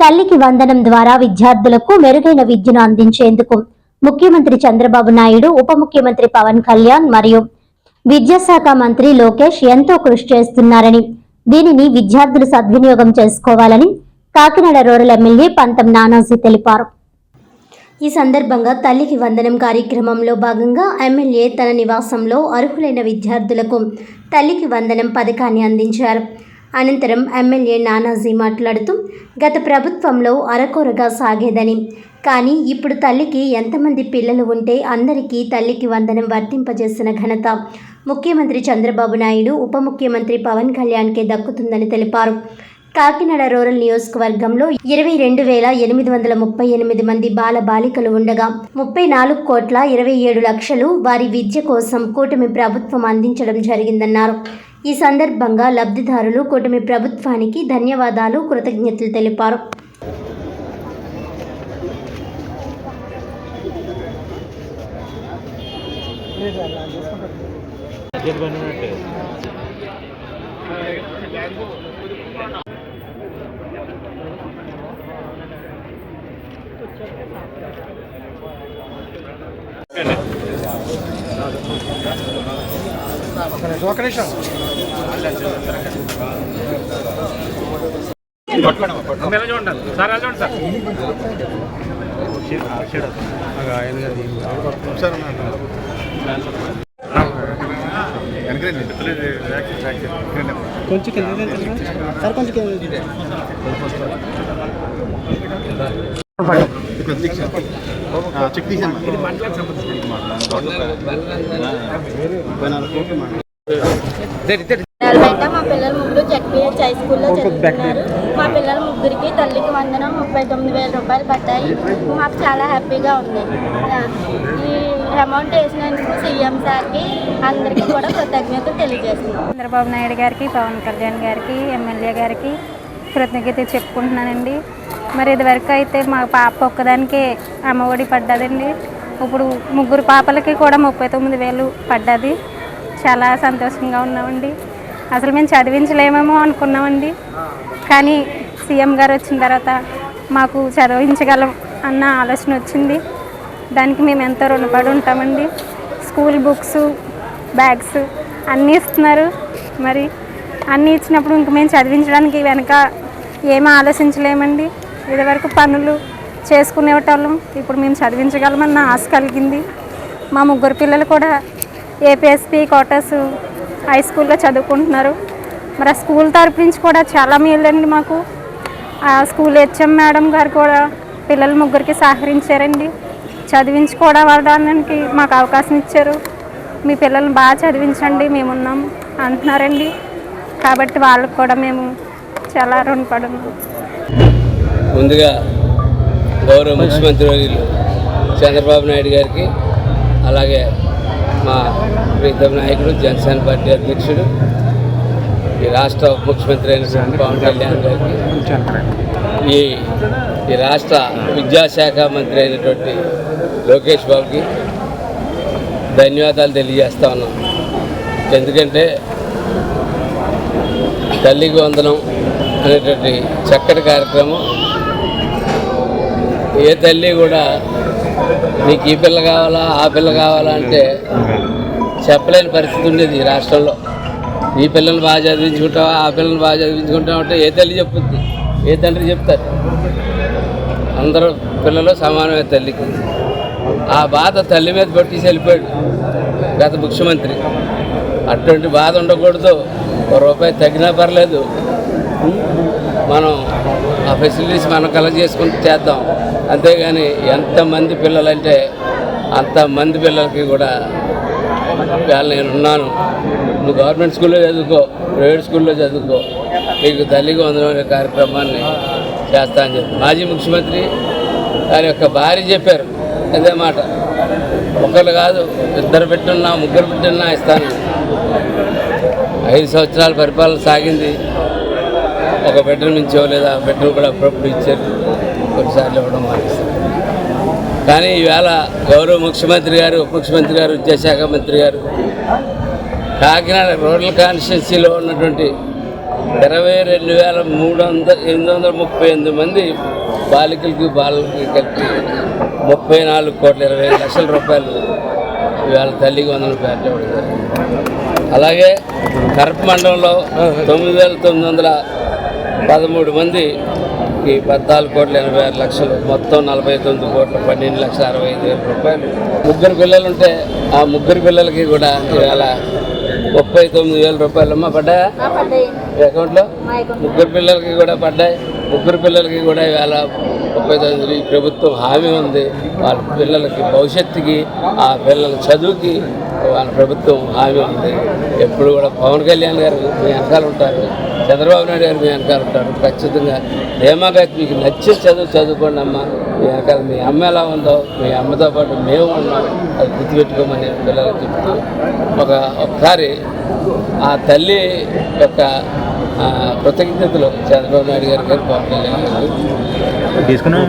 తల్లికి వందనం ద్వారా విద్యార్థులకు మెరుగైన విద్యను అందించేందుకు ముఖ్యమంత్రి చంద్రబాబు నాయుడు ఉప ముఖ్యమంత్రి పవన్ కళ్యాణ్ మరియు విద్యాశాఖ మంత్రి లోకేష్ ఎంతో కృషి చేస్తున్నారని దీనిని విద్యార్థులు సద్వినియోగం చేసుకోవాలని కాకినాడ రూరల్ ఎమ్మెల్యే పంతం నానాజీ తెలిపారు. ఈ సందర్భంగా తల్లికి వందనం కార్యక్రమంలో భాగంగా ఎమ్మెల్యే తన నివాసంలో అర్హులైన విద్యార్థులకు తల్లికి వందనం పథకాన్ని అందించారు. అనంతరం ఎమ్మెల్యే నానాజీ మాట్లాడుతూ గత ప్రభుత్వంలో అరకొరగా సాగేదని. కానీ ఇప్పుడు తల్లికి ఎంతమంది పిల్లలు ఉంటే అందరికీ తల్లికి వందనం వర్తింపజేసిన ఘనత. ముఖ్యమంత్రి చంద్రబాబు నాయుడు ఉప ముఖ్యమంత్రి పవన్ కళ్యాణ్కే దక్కుతుందని తెలిపారు. కాకినాడ రూరల్ నియోజకవర్గంలో ఇరవై రెండు వేల ఎనిమిది వందల ముప్పై ఎనిమిది మంది బాల బాలికలు ఉండగా ముప్పై నాలుగు కోట్ల ఇరవై ఏడు లక్షలు వారి విద్య కోసం కూటమి ప్రభుత్వం అందించడం జరిగిందన్నారు. ఈ సందర్భంగా లబ్ధిదారులు కూటమి ప్రభుత్వానికి ధన్యవాదాలు కృతజ్ఞతలు తెలిపారు. ఒక నిమిషం. చూడండి సార్ చూడండి సార్ కొంచెం సార్ కొంచెం కింద చెక్ తీసాను అయితే మా పిల్లలు ముగ్గురు జడ్పీహెచ్ హై స్కూల్లో చదువుతున్నారు. మా పిల్లల ముగ్గురికి తల్లికి వందనం ముప్పై తొమ్మిది వేల రూపాయలు పడ్డాయి. మాకు చాలా హ్యాపీగా ఉంది. ఈ అమౌంట్ వేసినందుకు సీఎం సార్కి అందరికీ కూడా కృతజ్ఞతలు తెలియజేస్తున్నాం. చంద్రబాబు నాయుడు గారికి పవన్ కళ్యాణ్ గారికి ఎమ్మెల్యే గారికి కృతజ్ఞత చెప్పుకుంటున్నానండి. మరి ఇదివరకు అయితే మా పాప ఒక్కదానికే అమ్మఒడి పడ్డదండి. ఇప్పుడు ముగ్గురు పాపలకి కూడా ముప్పై తొమ్మిది వేలు పడ్డది. చాలా సంతోషంగా ఉన్నామండి. అసలు మేము చదివించలేమేమో అనుకున్నామండి. కానీ సీఎం గారు వచ్చిన తర్వాత మాకు చదివించగలం అన్న ఆలోచన వచ్చింది. దానికి మేము ఎంతో రుణపడి ఉంటామండి. స్కూల్ బుక్స్ బ్యాగ్స్ అన్నీ ఇస్తున్నారు. మరి అన్నీ ఇచ్చినప్పుడు ఇంక మేము చదివించడానికి వెనక ఏమీ ఆలోచించలేమండి. ఇదివరకు పనులు చేసుకునేటోళ్ళం. ఇప్పుడు మేము చదివించగలమన్న ఆశ కలిగింది. మా ముగ్గురు పిల్లలు కూడా ఏపీఎస్పి కోటర్స్ హై స్కూల్లో చదువుకుంటున్నారు. మరి ఆ స్కూల్ తరపు నుంచి కూడా చాలా మేలండి మాకు. ఆ స్కూల్ హెచ్ఎం మేడం గారు కూడా పిల్లల ముగ్గురికి సహకరించారండి. చదివించుకోవడానికి మాకు అవకాశం ఇచ్చారు. మీ పిల్లల్ని బాగా చదివించండి మేమున్నాం అంటున్నారండి. కాబట్టి వాళ్ళకు కూడా మేము చాలా రుణపడున్నాం. ముందుగా గౌరవ ముఖ్యమంత్రి వర్యులు చంద్రబాబు నాయుడు గారికి అలాగే మా ప్రీతం నాయకుడు జనసేన పార్టీ అధ్యక్షుడు ఈ రాష్ట్ర ఉప ముఖ్యమంత్రి అయిన పవన్ కళ్యాణ్ గారికి ఈ ఈ రాష్ట్ర విద్యాశాఖ మంత్రి అయినటువంటి లోకేష్ బాబుకి ధన్యవాదాలు తెలియజేస్తా ఉన్నాం. ఎందుకంటే తల్లికి వందనం అనేటువంటి చక్కటి కార్యక్రమం ఏ తల్లి కూడా నీకు ఈ పిల్ల కావాలా ఆ పిల్ల కావాలా అంటే చెప్పలేని పరిస్థితి ఉండేది ఈ రాష్ట్రంలో. ఈ పిల్లల్ని బాగా చదివించుకుంటావా ఆ పిల్లల్ని బాగా చదివించుకుంటావా అంటే ఏ తల్లి చెప్పుద్ది? ఏ తండ్రి చెప్తారు? అందరూ పిల్లలు సమానమే తల్లికి. ఆ బాధ తల్లి మీద పట్టేసి వెళ్ళిపోయాడు గత ముఖ్యమంత్రి. అటువంటి బాధ ఉండకూడదు. ఒక రూపాయి తగ్గినా పర్లేదు. మనం ఆ ఫెసిలిటీస్ మనం కలెక్ట్ చేసుకుంటూ చేద్దాం. అంతేగాని ఎంతమంది పిల్లలంటే అంతమంది పిల్లలకి కూడా ఇవాళ నేను ఉన్నాను. నువ్వు గవర్నమెంట్ స్కూల్లో చదువుకో ప్రైవేట్ స్కూల్లో చదువుకో నీకు తల్లిగా వందనం కార్యక్రమాన్ని చేస్తా అని చెప్పి మాజీ ముఖ్యమంత్రి వారి యొక్క భార్య చెప్పారు. అదే మాట. ఒకరు కాదు ఇద్దరు పెట్టున్నా ముగ్గురు పెట్టున్నా ఇస్తాను ఐదు సంవత్సరాల పరిపాలన సాగింది. ఒక బెడ్రూమ్ ఇచ్చో లేదా బెడ్రూమ్ కూడా అప్పుడప్పుడు ఇచ్చారు. కొన్నిసార్లు ఇవ్వడం మానేస్తారు కానీ ఈవేళ గౌరవ ముఖ్యమంత్రి గారు ఉప ముఖ్యమంత్రి గారు విద్యాశాఖ మంత్రి గారు కాకినాడ రూరల్ కాన్స్టిట్యున్సీలో ఉన్నటువంటి ఇరవై రెండు వేల మూడు వందల ఎనిమిది వందల ముప్పై ఎనిమిది మంది బాలికలకి బాలలకి కలిపి ముప్పై నాలుగు కోట్ల ఇరవై లక్షల రూపాయలు ఇవాళ తల్లికి వందల పేర్లు అలాగే కరప మండలంలో తొమ్మిది వేల తొమ్మిది వందల పదమూడు మందికి పద్నాలుగు కోట్ల ఎనభై ఆరు లక్షలు మొత్తం నలభై తొమ్మిది కోట్ల పన్నెండు లక్షల అరవై ఐదు వేల రూపాయలు. ముగ్గురు పిల్లలు ఉంటే ఆ ముగ్గురు పిల్లలకి కూడా ఇవాళ ముప్పై తొమ్మిది వేల రూపాయలు అమ్మ పడ్డాయా? ఈ అకౌంట్లో. ముగ్గురు పిల్లలకి కూడా పడ్డాయి? ముగ్గురు పిల్లలకి కూడా ఇవాళ ముప్పై తొమ్మిది ప్రభుత్వం హామీ ఉంది. వాళ్ళ పిల్లలకి భవిష్యత్తుకి ఆ పిల్లల చదువుకి వాళ్ళ ప్రభుత్వం హామీ ఉంది. ఎప్పుడు కూడా పవన్ కళ్యాణ్ గారు మీ వెనకాల ఉంటారు. చంద్రబాబు నాయుడు గారు మీ వెనకాల ఉంటారు. ఖచ్చితంగా ధీమాగా మీకు నచ్చే చదువు చదువుకోండి అమ్మ. మీ వెనకాల మీ అమ్మ ఎలా ఉందో మీ అమ్మతో పాటు మేము ఉన్నాం. అది గుర్తుపెట్టుకోమని పిల్లలకు చెప్తూ ఒక ఒకసారి ఆ తల్లి యొక్క కృతజ్ఞతలు చంద్రబాబు నాయుడు గారి పవన్ కళ్యాణ్ గారికి తీసుకున్నాం.